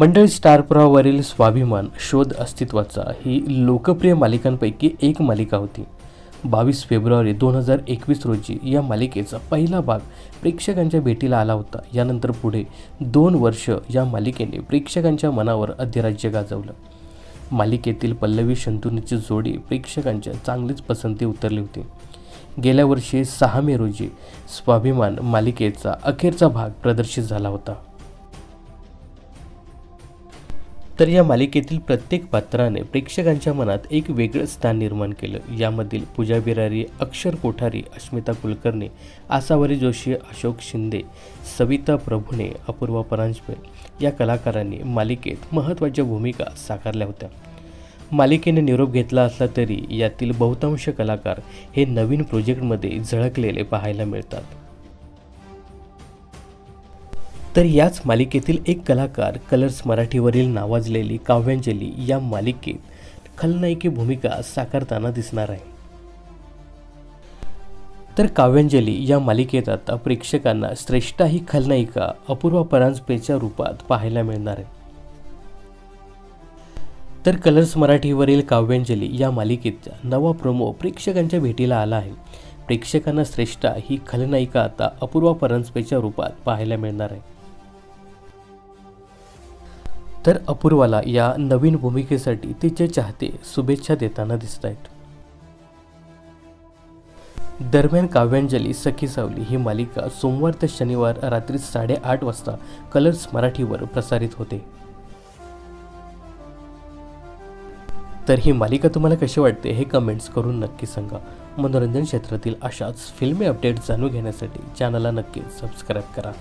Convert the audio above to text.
मंडळी स्टार प्रवाहावरील स्वाभिमान शोध अस्तित्वाचा ही लोकप्रिय मालिकांपैकी एक मालिका होती. बावीस फेब्रुवारी दोन हजार एकवीस रोजी या मालिकेचा पहिला भाग प्रेक्षकांच्या भेटीला आला होता. यानंतर पुढे दोन वर्ष या मालिकेने प्रेक्षकांच्या मनावर अधिराज्य गाजवलं. मालिकेतील पल्लवी शंतुनीची जोडी प्रेक्षकांच्या चांगलीच पसंती उतरली होती. गेल्या वर्षी सहा मे रोजी स्वाभिमान मालिकेचा अखेरचा भाग प्रदर्शित झाला होता. तर या मालिकेतील प्रत्येक पात्राने प्रेक्षकांच्या मनात एक वेगळं स्थान निर्माण केलं. यामधील पूजा बिरारी अक्षर कोठारी अस्मिता कुलकर्णी आसावरी जोशी अशोक शिंदे सविता प्रभुणे अपूर्वा परांजपे या कलाकारांनी मालिकेत महत्त्वाच्या भूमिका साकारल्या होत्या. मालिकेने निरोप घेतला असला तरी यातील बहुतांश कलाकार हे नवीन प्रोजेक्टमध्ये झळकलेले पाहायला मिळतात. तर याच मालिकेतील एक कलाकार कलर्स मराठीवरील नावाजलेली काव्यांजली या मालिकेत खलनायकी भूमिका साकारताना दिसणार आहे. तर काव्यांजली या मालिकेत आता प्रेक्षकांना श्रेष्ठा ही खलनायिका अपूर्वा परांजपेच्या रूपात पाहायला मिळणार आहे. तर कलर्स मराठीवरील काव्यांजली या मालिकेचा नवा प्रोमो प्रेक्षकांच्या भेटीला आला आहे. प्रेक्षकांना श्रेष्ठा ही खलनायिका आता अपूर्वा परांजपेच्या रूपात पाहायला मिळणार आहे. तर अपूर्वाला या नवीन भूमिकेसाठी तिचे चाहते शुभेच्छा देताना दिसत आहेत. दरम्यान काव्यांजली सखी सावली ही मालिका सोमवार ते शनिवार रात्री साडेआठ वाजता कलर्स मराठीवर प्रसारित होते. तर ही मालिका तुम्हाला कशी वाटते हे कमेंट्स करून नक्की सांगा. मनोरंजन क्षेत्रातील अशाच फिल्मी अपडेट जाणून घेण्यासाठी चॅनलला नक्की सबस्क्राईब करा.